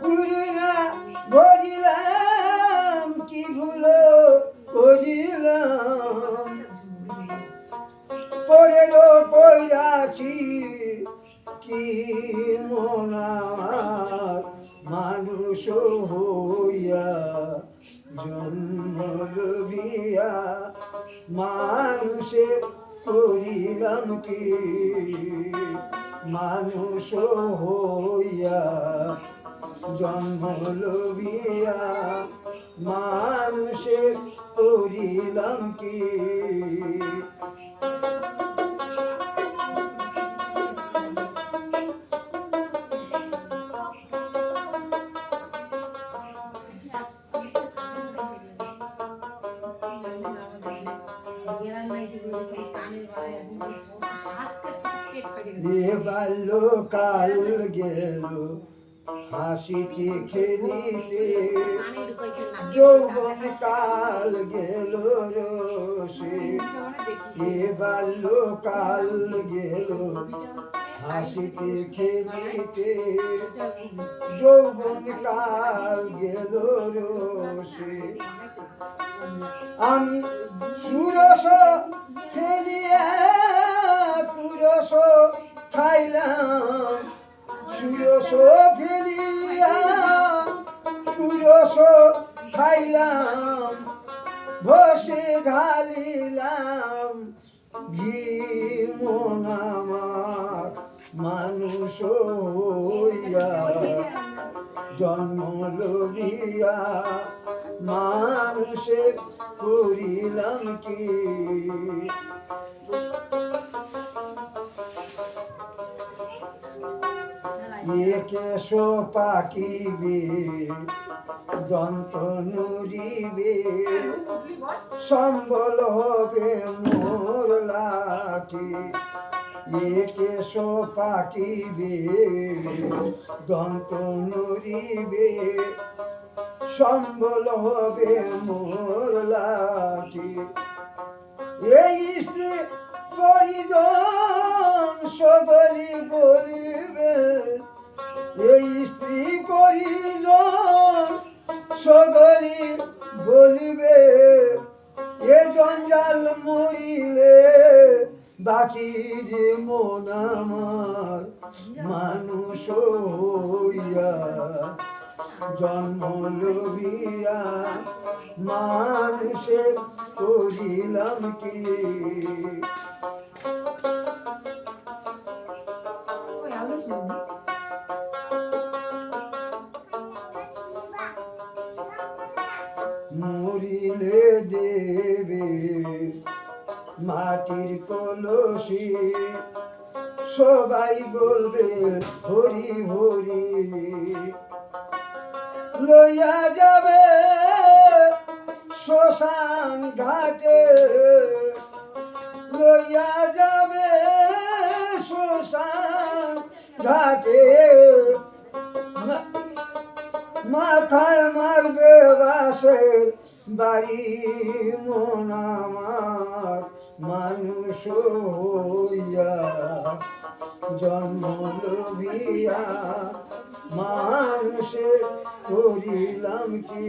গুরু না কি ভুল করিলাম? পরে গো কি মন মানুষ হইয়া জন্ম মানুষের করিলাম কি? মানুষ হইয়া জন্ম লবিয়া মানুষের করিলাম কি? বাল্যকাল গেল হাসিতে খেলিতে যৌবন কাল গেল রসে এ বাল্যকাল গেল। হাসিতে খেলিতে যৌবন কাল গেল রসে। আমি সুরস ফেলিয়া পুরস খাইলাম। সুরস ফেলিয়া পুরস খাইলাম। বসে ঢালিলাম। ঘি মন আমার মানুষ হইয়া জন্ম লবিয়া মানুষের করিলাম কি? একেশো পাকিবে দন্ত নুরিবে সম্বল হবে মোর লাঠি। একেশো পাকিবে দন্ত নুরিবে সম্বল হবে মোর লাঠি। এই স্ত্রী পরিজন সদলি বলিবে এই স্ত্রী পরিজন সদলি বলিবে, এ জঞ্জাল মরিলে বাঁচি যে মন আমার মানুষ হইয়া জন্ম লবিয়া মানুষের করিলাম কি? মরিলে দেবে মাটির কলসি। সবাই বলবে, হরি হরি। লইয়া যাবে শ্মশান ঘাটে। লইয়া যাবে শ্মশান ঘাটে। মাথায় মারবে বাসের বাড়ি মন আমার মানুষ হইয়া জন্ম লভিয়া মানুষের করিলাম কি?